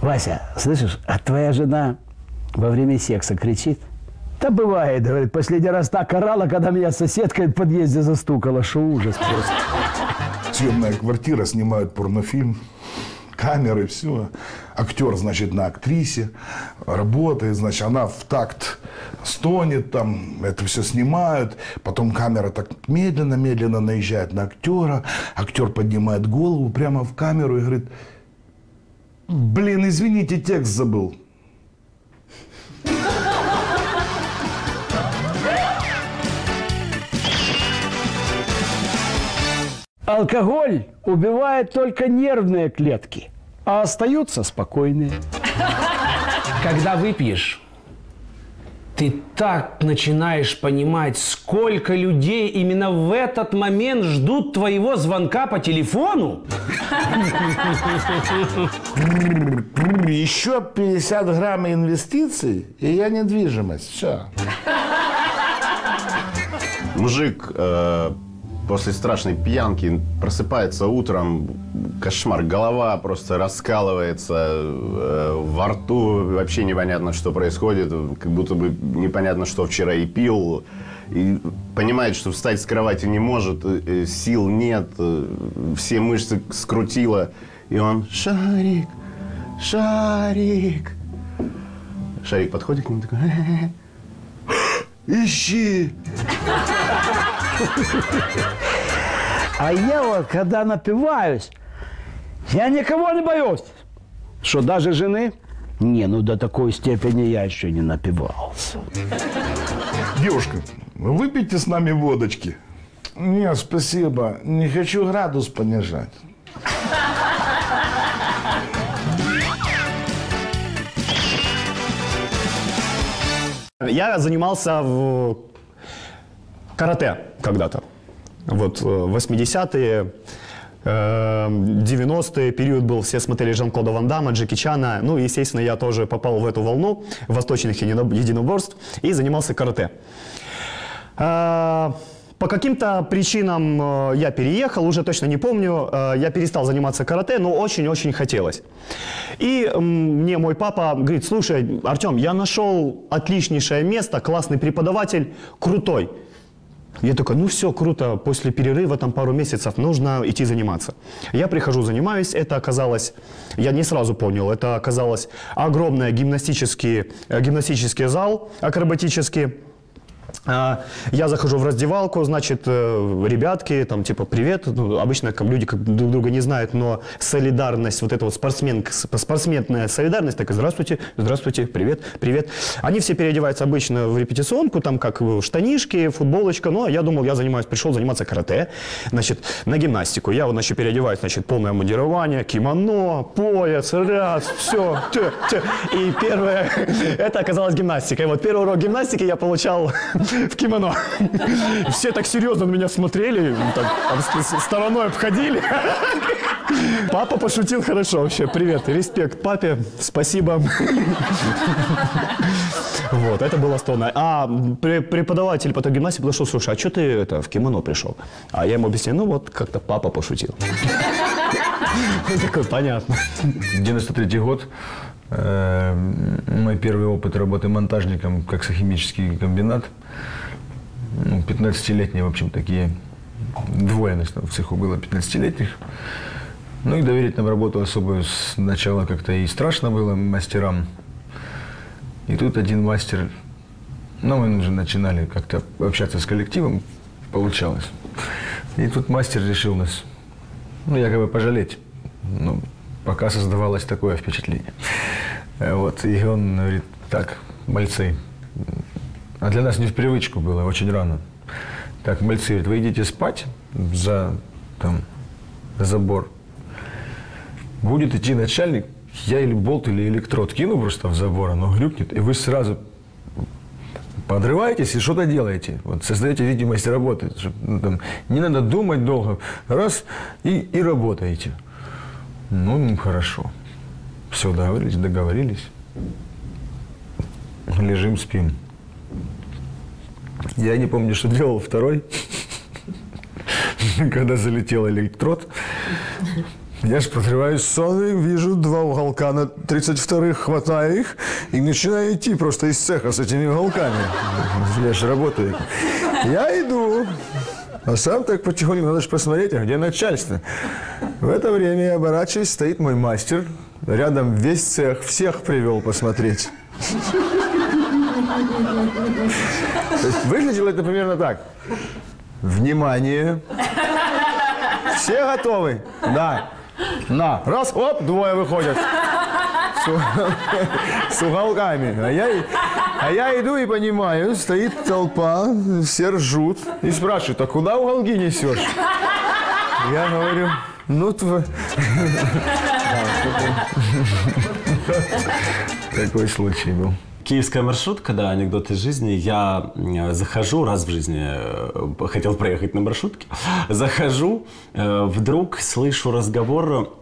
Вася, слышишь, а твоя жена во время секса кричит? Да бывает, говорит, последний раз так орала, когда меня соседка в подъезде застукала, что ужас просто. Съемная квартира, снимают порнофильм, камеры, все. Актер, значит, на актрисе работает, значит, она в такт стонет, там, это все снимают. Потом камера так медленно-медленно наезжает на актера. Актер поднимает голову прямо в камеру и говорит, блин, извините, текст забыл. Алкоголь убивает только нервные клетки, а остаются спокойные. Когда выпьешь, ты так начинаешь понимать, сколько людей именно в этот момент ждут твоего звонка по телефону. Еще 50 грамм инвестиций, и я недвижимость. Все. Мужик э, после страшной пьянки просыпается утром, кошмар, голова просто раскалывается, э, во рту вообще непонятно, что происходит, как будто бы непонятно, что вчера и пил. Понимает, что встать с кровати не может, э, сил нет, э, все мышцы скрутило. И он «Шарик, Шарик». Шарик подходит к нему такой. Ищи. А я вот, когда напиваюсь, я никого не боюсь. Что, даже жены? Не, ну до такой степени я еще не напивался. Девушка, выпейте с нами водочки. Нет, спасибо. Не хочу градус понижать. Я занимался в карате когда-то. Вот э, 80-е, э, 90-е период был, все смотрели Жан-Клода Ван Дамма, Джеки Чана. Ну, естественно, я тоже попал в эту волну восточных едино- единоборств и занимался карате. Э, По каким-то причинам э, я переехал, уже точно не помню. Э, Я перестал заниматься карате, но очень-очень хотелось. И мне мой папа говорит, слушай, Артем, я нашел отличнейшее место, классный преподаватель, крутой. Я такой, ну все, круто, после перерыва, там пару месяцев, нужно идти заниматься. Я прихожу, занимаюсь, это оказалось, я не сразу понял, это оказалось огромный гимнастический, э, гимнастический зал, акробатический. А, Я захожу в раздевалку, значит, э, ребятки, там, типа, привет. Ну, обычно как, люди как друг друга не знают, но солидарность, вот эта вот спортсмен, спортсменная солидарность, так, здравствуйте, здравствуйте, привет, привет. Они все переодеваются обычно в репетиционку, там, как штанишки, футболочка, а я думал, я занимаюсь, пришел заниматься карате, значит, на гимнастику. Я вот, значит, переодеваюсь, значит, полное мундирование, кимоно, пояс, раз, все, тю, тю. И первое, это оказалось гимнастика. И вот первый урок гимнастики я получал в кимоно. Все так серьезно на меня смотрели, так, стороной обходили. Папа пошутил хорошо вообще. Привет, респект папе, спасибо. Вот, это было стонно. А пре- преподаватель потом гимнастики подошел, слушай, а что ты это, в кимоно пришел? А я ему объяснил, ну вот как-то папа пошутил. Он такой, понятно. 93 год. Э, Мой первый опыт работы монтажником, как химический комбинат. Ну, 15-летние, в общем, такие двое нас в цеху было 15-летних. Ну и доверить нам работу особую сначала как-то и страшно было мастерам. И тут один мастер, ну мы уже начинали как-то общаться с коллективом, получалось. И тут мастер решил нас, ну якобы пожалеть. Ну, пока создавалось такое впечатление. Э, Вот, и он говорит, так, мальцы, а для нас не в привычку было, очень рано. Так, мальцы, вы идите спать за, там, забор. Будет идти начальник, я или болт, или электрод кину просто в забор, оно глюкнет, и вы сразу подрываетесь и что-то делаете. Вот создаете видимость работы. чтоб, ну, там, не надо думать долго. Раз и, и работаете. Ну, хорошо. Все, договорились, договорились. Лежим, спим. Я не помню, что делал второй. Когда залетел электрод, Я ж подрываюсь и вижу два уголка на 32-х, хватаю их и начинаю идти просто из цеха с этими уголками. Я же работаю. Я иду, а сам так потихоньку, надо же посмотреть, а где начальство. В это время я оборачиваюсь, стоит мой мастер, рядом весь цех, всех привел посмотреть. То есть выглядело это примерно так. Внимание! Все готовы? Да. На. Раз, оп, двое выходят. С, с уголками. А я, а я иду и понимаю, стоит толпа, все ржут и спрашивают, а куда уголки несешь? Я говорю, ну, тв... Такой случай был. Киевская маршрутка, да, анекдот из жизни. Я э, захожу раз в жизни, э, хотел проехать на маршрутке, захожу, э, вдруг слышу разговор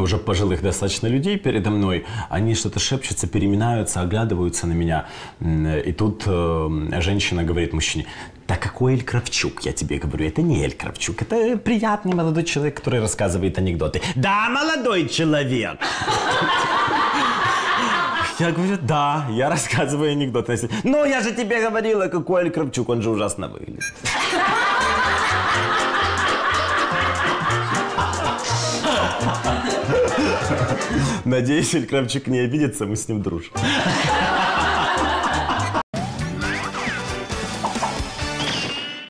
уже пожилых достаточно людей передо мной. Они что-то шепчутся, переминаются, оглядываются на меня. М, И тут э, женщина говорит мужчине, да какой Эль Кравчук, я тебе говорю, это не Эль Кравчук, это приятный молодой человек, который рассказывает анекдоты. Да, молодой человек! Я говорю, да, я рассказываю анекдоты. Ну, я же тебе говорила, какой Эль Кравчук, он же ужасно выглядит. Надеюсь, Эль Кравчук не обидится, мы с ним дружим.